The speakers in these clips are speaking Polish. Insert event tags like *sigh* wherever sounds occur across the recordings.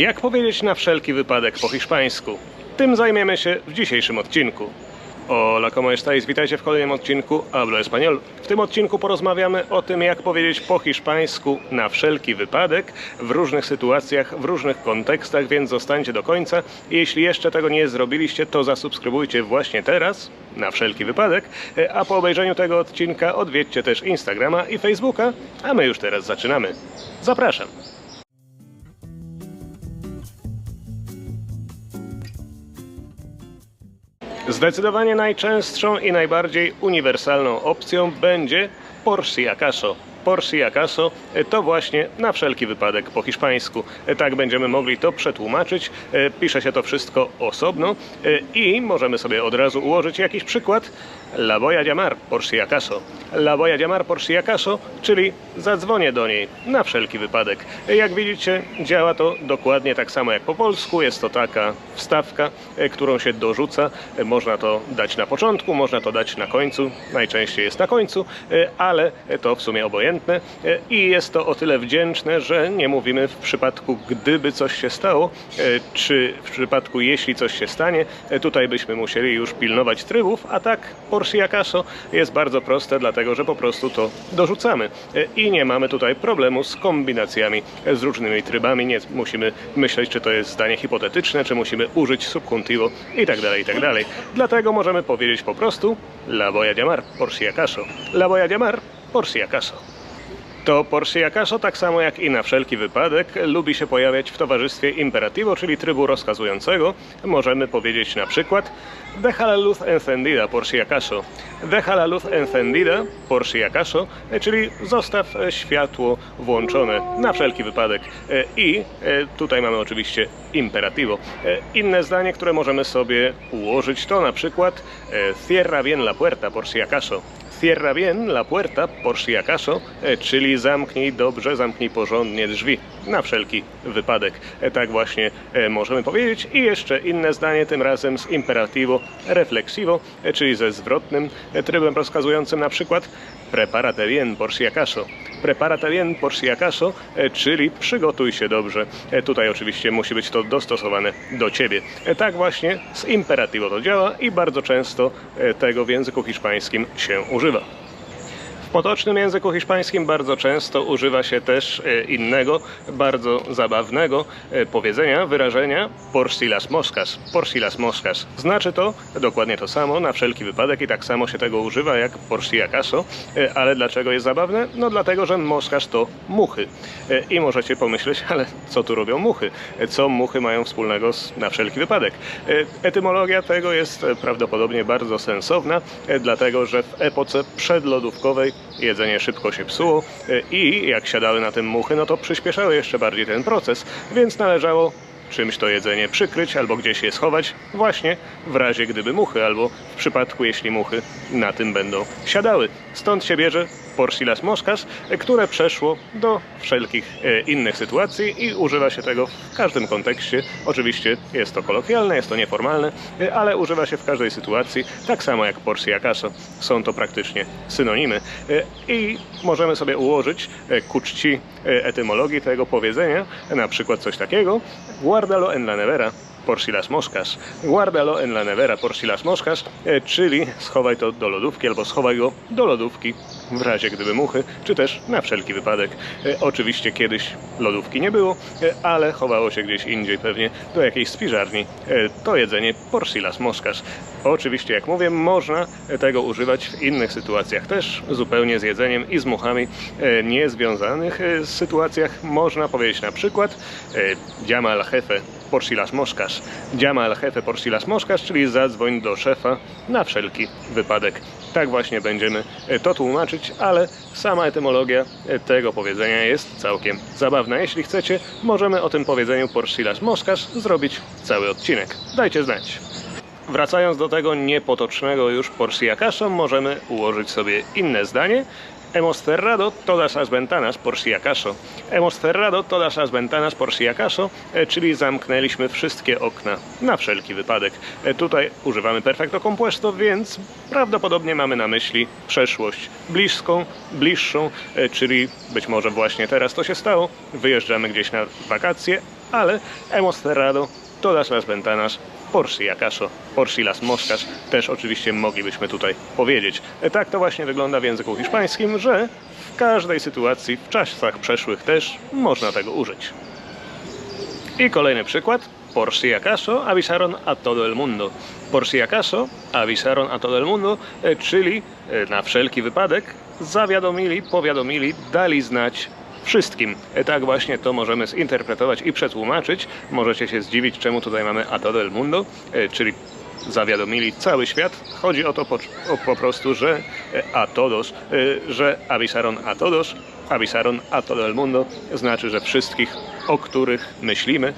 Jak powiedzieć na wszelki wypadek po hiszpańsku? Tym zajmiemy się w dzisiejszym odcinku. Hola, ¿cómo estáis? Witajcie w kolejnym odcinku Hablo Español. W tym odcinku porozmawiamy o tym, jak powiedzieć po hiszpańsku na wszelki wypadek w różnych sytuacjach, w różnych kontekstach, więc zostańcie do końca. Jeśli jeszcze tego nie zrobiliście, to zasubskrybujcie właśnie teraz, na wszelki wypadek, a po obejrzeniu tego odcinka odwiedźcie też Instagrama i Facebooka, a my już teraz zaczynamy. Zapraszam. Zdecydowanie najczęstszą i najbardziej uniwersalną opcją będzie por si acaso. Por si acaso e, to właśnie na wszelki wypadek po hiszpańsku. E, Tak będziemy mogli to przetłumaczyć. E, Pisze się to wszystko osobno i możemy sobie od razu ułożyć jakiś przykład. La voy a llamar por si acaso. La voy a llamar por si acaso, czyli zadzwonię do niej na wszelki wypadek. Jak widzicie, działa to dokładnie tak samo jak po polsku. Jest to taka wstawka, którą się dorzuca. Można to dać na początku, można to dać na końcu. Najczęściej jest na końcu, ale to w sumie obojętne. E, I jest to o tyle wdzięczne, że nie mówimy w przypadku gdyby coś się stało, e, czy w przypadku jeśli coś się stanie. E, Tutaj byśmy musieli już pilnować trybów, a tak por si acaso jest bardzo proste, dlatego że po prostu to dorzucamy. I nie mamy tutaj problemu z kombinacjami, z różnymi trybami. Nie musimy myśleć, czy to jest zdanie hipotetyczne, czy musimy użyć subjuntivo i tak dalej, i tak dalej. Dlatego możemy powiedzieć po prostu la voy a llamar por si acaso. La voy a llamar por si acaso. To por si acaso, tak samo jak i na wszelki wypadek, lubi się pojawiać w towarzystwie imperativo, czyli trybu rozkazującego. Możemy powiedzieć na przykład Deja la luz encendida por si acaso. Deja la luz encendida por si acaso, czyli zostaw światło włączone na wszelki wypadek. I tutaj mamy oczywiście imperativo. Inne zdanie, które możemy sobie ułożyć to na przykład Cierra bien la puerta por si acaso. Cierra bien la puerta por si acaso, e, czyli zamknij dobrze, zamknij porządnie drzwi, na wszelki wypadek. E, Tak właśnie e, możemy powiedzieć. I jeszcze inne zdanie, tym razem z imperativo reflexivo, e, czyli ze zwrotnym trybem rozkazującym na przykład prepárate bien por si acaso. Prepárate bien por si acaso, czyli przygotuj się dobrze. Tutaj oczywiście musi być to dostosowane do ciebie. Tak właśnie z imperativo to działa i bardzo często tego w języku hiszpańskim się używa. Potocznym języku hiszpańskim bardzo często używa się też e, innego, bardzo zabawnego e, powiedzenia, wyrażenia por si las moscas. Por si las moscas. Znaczy to dokładnie to samo, na wszelki wypadek i tak samo się tego używa jak por si acaso. E, Ale dlaczego jest zabawne? No dlatego, że moskarz to muchy. I możecie pomyśleć, *laughs* ale co tu robią muchy? Co muchy mają wspólnego z na wszelki wypadek? Etymologia tego jest prawdopodobnie bardzo sensowna, dlatego że w epoce przedlodówkowej jedzenie szybko się psuło e, i jak siadały na tym muchy, no to przyspieszały jeszcze bardziej ten proces, więc należało czymś to jedzenie przykryć albo gdzieś je schować, właśnie w razie gdyby muchy, albo w przypadku jeśli muchy na tym będą siadały. Stąd się bierze por si las moscas, które przeszło do wszelkich e, innych sytuacji i używa się tego w każdym kontekście. Oczywiście jest to kolokwialne, jest to nieformalne, e, ale używa się w każdej sytuacji, tak samo jak por si acaso. Są to praktycznie synonimy. E, I możemy sobie ułożyć ku czci etymologii tego powiedzenia, na przykład coś takiego guardalo en la nevera por si las moscas. Guardalo en la nevera por si las moscas, czyli schowaj to do lodówki albo schowaj go do lodówki w razie gdyby muchy, czy też na wszelki wypadek. E, Oczywiście kiedyś lodówki nie było, e, ale chowało się gdzieś indziej pewnie do jakiejś spiżarni. E, To jedzenie por si las moscas. Oczywiście, jak mówię, można tego używać w innych sytuacjach też, zupełnie z jedzeniem i z muchami niezwiązanych sytuacjach. Można powiedzieć na przykład llama al jefe por si las moscas. Llama al jefe por si las moscas, czyli zadzwoń do szefa na wszelki wypadek. Tak właśnie będziemy e, to tłumaczyć, ale sama etymologia e, tego powiedzenia jest całkiem zabawna. Jeśli chcecie, możemy o tym powiedzeniu por si las moscas zrobić cały odcinek. Dajcie znać. Wracając do tego niepotocznego już por si acaso, możemy ułożyć sobie inne zdanie. Hemos cerrado todas las ventanas por si acaso. Hemos cerrado todas las ventanas por si acaso, e, czyli zamknęliśmy wszystkie okna na wszelki wypadek. E, Tutaj używamy perfecto compuesto, więc prawdopodobnie mamy na myśli przeszłość bliską, bliższą, e, czyli być może właśnie teraz to się stało. Wyjeżdżamy gdzieś na wakacje, ale hemos cerrado todas las ventanas por si acaso, por si las moscas, też oczywiście moglibyśmy tutaj powiedzieć. Tak to właśnie wygląda w języku hiszpańskim, że w każdej sytuacji, w czasach przeszłych też można tego użyć. I kolejny przykład. Por si acaso avisaron a todo el mundo. Por si acaso avisaron a todo el mundo, e, czyli e, na wszelki wypadek zawiadomili, powiadomili, dali znać wszystkim. E, Tak właśnie to możemy zinterpretować i przetłumaczyć. Możecie się zdziwić, czemu tutaj mamy a el mundo, e, czyli zawiadomili cały świat. Chodzi o to po, o, po prostu, że e, a todos, e, że avisaron a todos, avisaron el mundo, znaczy, że wszystkich, o których myślimy,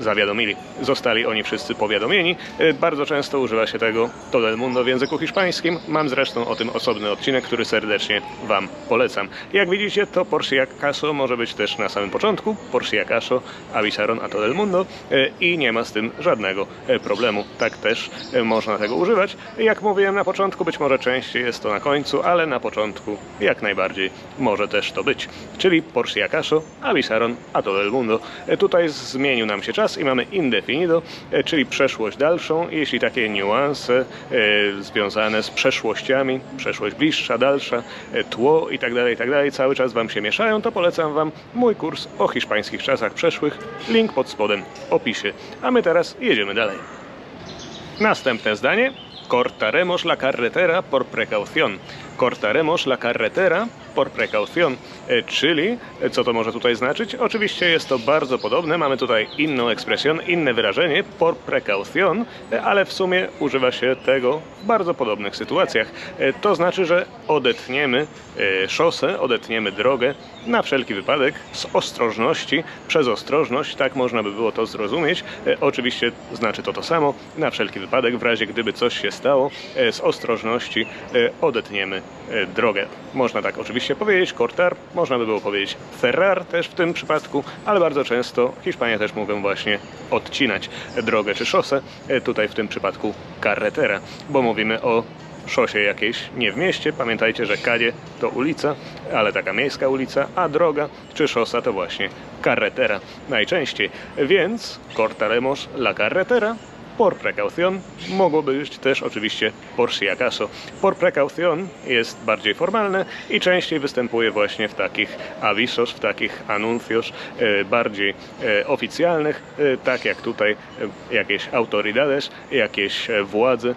zawiadomili. Zostali oni wszyscy powiadomieni. E, Bardzo często używa się tego todo el mundo w języku hiszpańskim. Mam zresztą o tym osobny odcinek, który serdecznie Wam polecam. Jak widzicie, to por si acaso może być też na samym początku. Por si acaso avisaron a todo el mundo e, i nie ma z tym żadnego e, problemu. Tak też można tego używać. Jak mówiłem na początku, być może częściej jest to na końcu, ale na początku jak najbardziej może też to być. Czyli por si acaso avisaron a todo el mundo. Tutaj zmienił nam się czas i mamy indefinido, e, czyli przeszłość dalszą. Jeśli takie niuanse e, związane z przeszłościami, przeszłość bliższa, dalsza, e, tło i tak dalej, i tak cały czas Wam się mieszają, to polecam Wam mój kurs o hiszpańskich czasach przeszłych. Link pod spodem w opisie. A my teraz jedziemy dalej. Następne zdanie. Cortaremos la carretera por precaución. Cortaremos la carretera por precaución. E, Czyli, e, co to może tutaj znaczyć? Oczywiście jest to bardzo podobne. Mamy tutaj inną ekspresję, inne wyrażenie, por precaución, e, ale w sumie używa się tego w bardzo podobnych sytuacjach. To znaczy, że odetniemy szosę, odetniemy drogę na wszelki wypadek z ostrożności, przez ostrożność, tak można by było to zrozumieć. Oczywiście znaczy to to samo, na wszelki wypadek, w razie gdyby coś się stało, z ostrożności odetniemy drogę. Można tak oczywiście powiedzieć, cortar, można by było powiedzieć ferrar też w tym przypadku, ale bardzo często Hiszpania też mówią właśnie odcinać drogę czy szosę, e, tutaj w tym przypadku carretera, bo mówimy o szosie jakiejś, nie w mieście. Pamiętajcie, że Kadzie to ulica, ale taka miejska ulica, a droga czy szosa to właśnie carretera najczęściej. Więc cortaremos la carretera por precaución mogłoby być też oczywiście por si acaso. Por precaución jest bardziej formalne i częściej występuje właśnie w takich avisos, w takich anuncios e, bardziej e, oficjalnych, e, tak jak tutaj jakieś autoridades, jakieś władze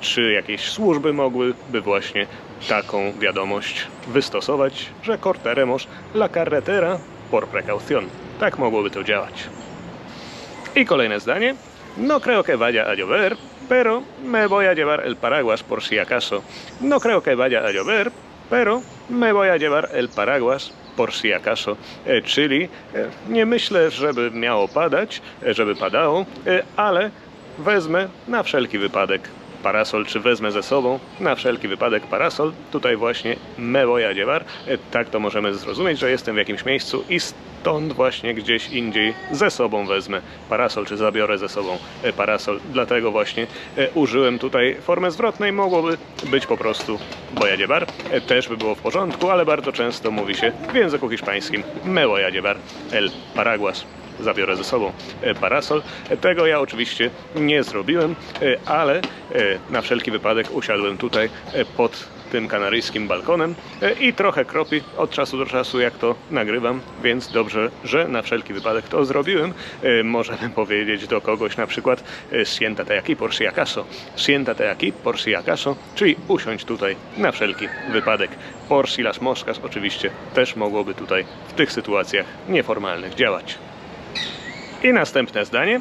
czy jakieś służby mogłyby właśnie taką wiadomość wystosować, że cortaremos la carretera por precaución. Tak mogłoby to działać. I kolejne zdanie. No creo que vaya a llover, pero me voy a llevar el paraguas por si acaso. No creo que vaya a llover, pero me voy a llevar el paraguas por si acaso. E, czyli e, nie myślę, żeby miało padać, e, żeby padało, ale wezmę na wszelki wypadek parasol, czy wezmę ze sobą na wszelki wypadek parasol. Tutaj właśnie me voy a llevar. Tak to możemy zrozumieć, że jestem w jakimś miejscu i stąd właśnie gdzieś indziej ze sobą wezmę parasol, czy zabiorę ze sobą e, parasol. Dlatego właśnie e, użyłem tutaj formy zwrotnej. Mogłoby być po prostu a llevar. E, Też by było w porządku, ale bardzo często mówi się w języku hiszpańskim me a llevar el paraguas zabiorę ze sobą parasol. Tego ja oczywiście nie zrobiłem, ale na wszelki wypadek usiadłem tutaj pod tym kanaryjskim balkonem e, i trochę kropi od czasu do czasu jak to nagrywam, więc dobrze, że na wszelki wypadek to zrobiłem. E, Możemy *laughs* powiedzieć do kogoś na przykład e, siéntate aquí por si acaso, siéntate aquí por si acaso, czyli usiądź tutaj na wszelki wypadek. Por si las moscas oczywiście też mogłoby tutaj w tych sytuacjach nieformalnych działać. I następne zdanie.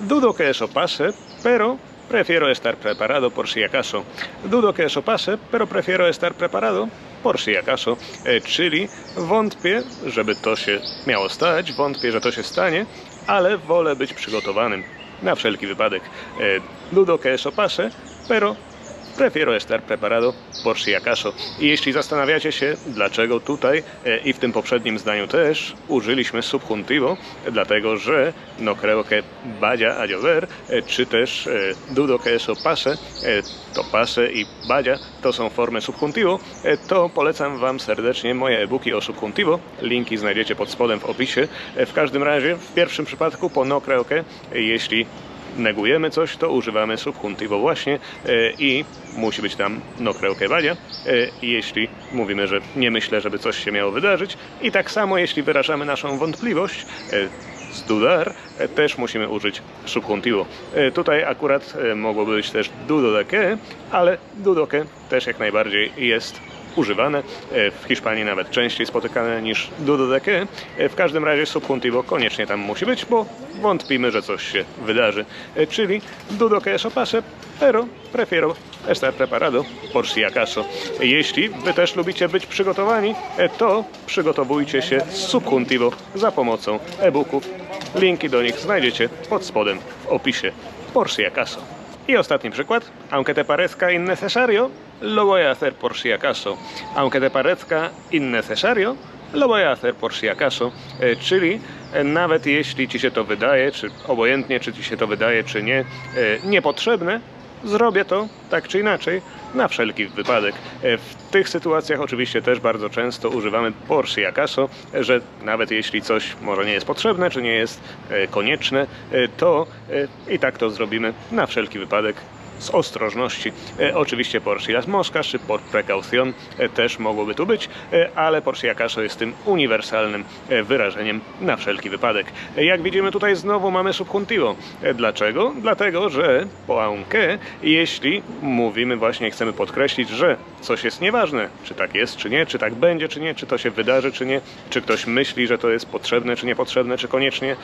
Dudo que eso pase, pero prefiero estar preparado por si acaso. Dudo que eso pase, pero prefiero estar preparado por si acaso. E, czyli wątpię, żeby to się miało stać, wątpię, że to się stanie, ale wolę być przygotowanym na wszelki wypadek. E, dudo que eso pase, pero prefiero estar preparado por si acaso. I jeśli zastanawiacie się, dlaczego tutaj e, i w tym poprzednim zdaniu też użyliśmy subjuntivo, dlatego że no creo que vaya a llover, e, czy też e, dudo que eso pase, to pase i vaya to są formy subjuntivo, to polecam Wam serdecznie moje e-booki o subjuntivo. Linki znajdziecie pod spodem w opisie. W każdym razie, w pierwszym przypadku po no creo que, jeśli negujemy coś, to używamy subjuntivo właśnie e, i musi być tam no creo e, jeśli mówimy, że nie myślę, żeby coś się miało wydarzyć i tak samo jeśli wyrażamy naszą wątpliwość, e, z dudar też musimy użyć subjuntivo. Tutaj akurat e, mogło być też dudo ale dudo też jak najbardziej jest używane, e, w Hiszpanii nawet częściej spotykane niż dudo de que. E, W każdym razie subjuntivo koniecznie tam musi być, bo wątpimy, że coś się wydarzy. E, Czyli dudo que eso pero prefiero estar preparado por si acaso. Jeśli wy też lubicie być przygotowani, to przygotowujcie się z subjuntivo za pomocą e-booków. Linki do nich znajdziecie pod spodem w opisie. Por si acaso. I ostatni przykład. Aunque te parezca innecesario, lo voy a hacer por si acaso. Aunque te parezca innecesario, lo voy a hacer por si acaso. E, Czyli e, nawet jeśli ci się to wydaje, czy obojętnie czy ci się to wydaje, czy nie, e, niepotrzebne, zrobię to tak czy inaczej na wszelki wypadek. W tych sytuacjach oczywiście też bardzo często używamy por si acaso, że nawet jeśli coś może nie jest potrzebne, czy nie jest konieczne, to i tak to zrobimy na wszelki wypadek z ostrożności. E, oczywiście por si las moscas czy por precaución e, też mogłoby tu być, e, ale por si acaso jest tym uniwersalnym wyrażeniem na wszelki wypadek. Jak widzimy tutaj znowu mamy subjuntivo. Dlaczego? Dlatego, że po aunque jeśli mówimy właśnie, chcemy podkreślić, że coś jest nieważne, czy tak jest, czy nie, czy tak będzie, czy nie, czy to się wydarzy, czy nie, czy ktoś myśli, że to jest potrzebne, czy niepotrzebne, czy koniecznie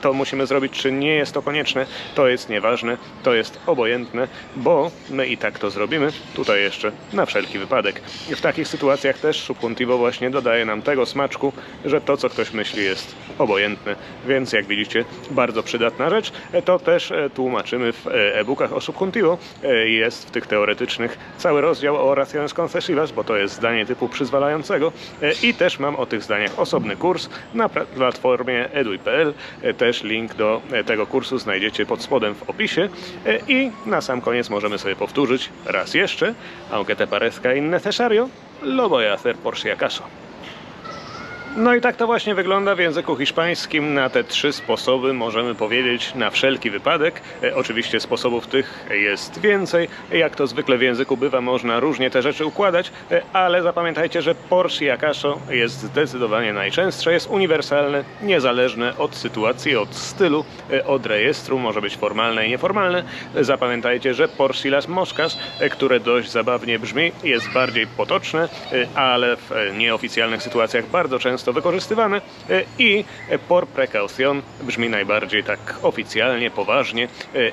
to musimy zrobić, czy nie jest to konieczne, to jest nieważne, to jest obojętne, bo my i tak to zrobimy. Tutaj jeszcze na wszelki wypadek. W takich sytuacjach też subjuntivo właśnie dodaje nam tego smaczku, że to, co ktoś myśli, jest obojętne. Więc jak widzicie, bardzo przydatna rzecz. E, To też e, tłumaczymy w e, e-bookach o subjuntivo. Jest w tych teoretycznych cały rozdział o oraciones concesivas, bo to jest zdanie typu przyzwalającego. I też mam o tych zdaniach osobny kurs na platformie edui.pl. E, Też link do tego kursu znajdziecie pod spodem w opisie. I na sam koniec możemy sobie powtórzyć raz jeszcze. Aunque te parezca innecesario, lo voy a hacer por si acaso. No i tak to właśnie wygląda w języku hiszpańskim. Na te trzy sposoby możemy powiedzieć na wszelki wypadek. E, oczywiście sposobów tych jest więcej. Jak to zwykle w języku bywa, można różnie te rzeczy układać, e, ale zapamiętajcie, że por si acaso jest zdecydowanie najczęstsze, jest uniwersalne, niezależne od sytuacji, od stylu, e, od rejestru, może być formalne i nieformalne. Zapamiętajcie, że por si las moscas, które dość zabawnie brzmi, jest bardziej potoczne, ale w nieoficjalnych sytuacjach bardzo często wykorzystywane e, i por precaución brzmi najbardziej tak oficjalnie, poważnie e,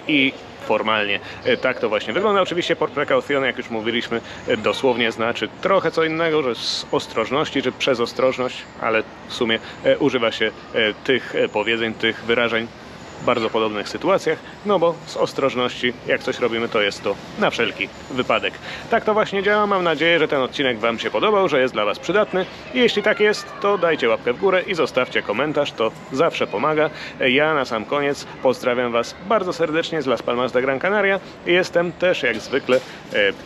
i formalnie. E, Tak to właśnie wygląda. Oczywiście por precaución, jak już mówiliśmy, dosłownie znaczy trochę co innego, że z ostrożności czy przez ostrożność, ale w sumie używa się tych powiedzeń, tych wyrażeń bardzo podobnych sytuacjach, no bo z ostrożności, jak coś robimy, to jest to na wszelki wypadek. Tak to właśnie działa. Mam nadzieję, że ten odcinek Wam się podobał, że jest dla Was przydatny. Jeśli tak jest, to dajcie łapkę w górę i zostawcie komentarz, to zawsze pomaga. Ja na sam koniec pozdrawiam Was bardzo serdecznie z Las Palmas de Gran Canaria. Jestem też jak zwykle e,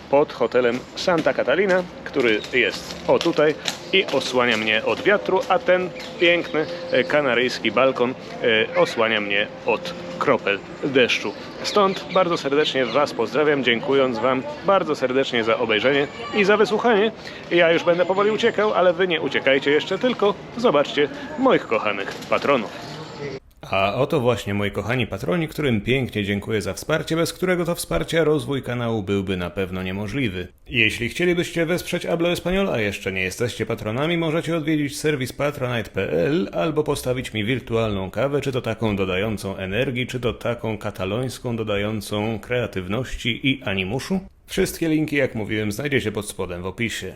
pod hotelem Santa Catalina, który jest o tutaj i osłania mnie od wiatru, a ten piękny e, kanaryjski balkon e, osłania mnie od kropel deszczu. Stąd bardzo serdecznie Was pozdrawiam, dziękując Wam bardzo serdecznie za obejrzenie i za wysłuchanie. Ja już będę powoli uciekał, ale Wy nie uciekajcie jeszcze, tylko zobaczcie moich kochanych patronów. A oto właśnie moi kochani patroni, którym pięknie dziękuję za wsparcie, bez którego to wsparcia rozwój kanału byłby na pewno niemożliwy. Jeśli chcielibyście wesprzeć Hablo Español, a jeszcze nie jesteście patronami, możecie odwiedzić serwis patronite.pl albo postawić mi wirtualną kawę, czy to taką dodającą energii, czy to taką katalońską dodającą kreatywności i animuszu. Wszystkie linki, jak mówiłem, znajdziecie pod spodem w opisie.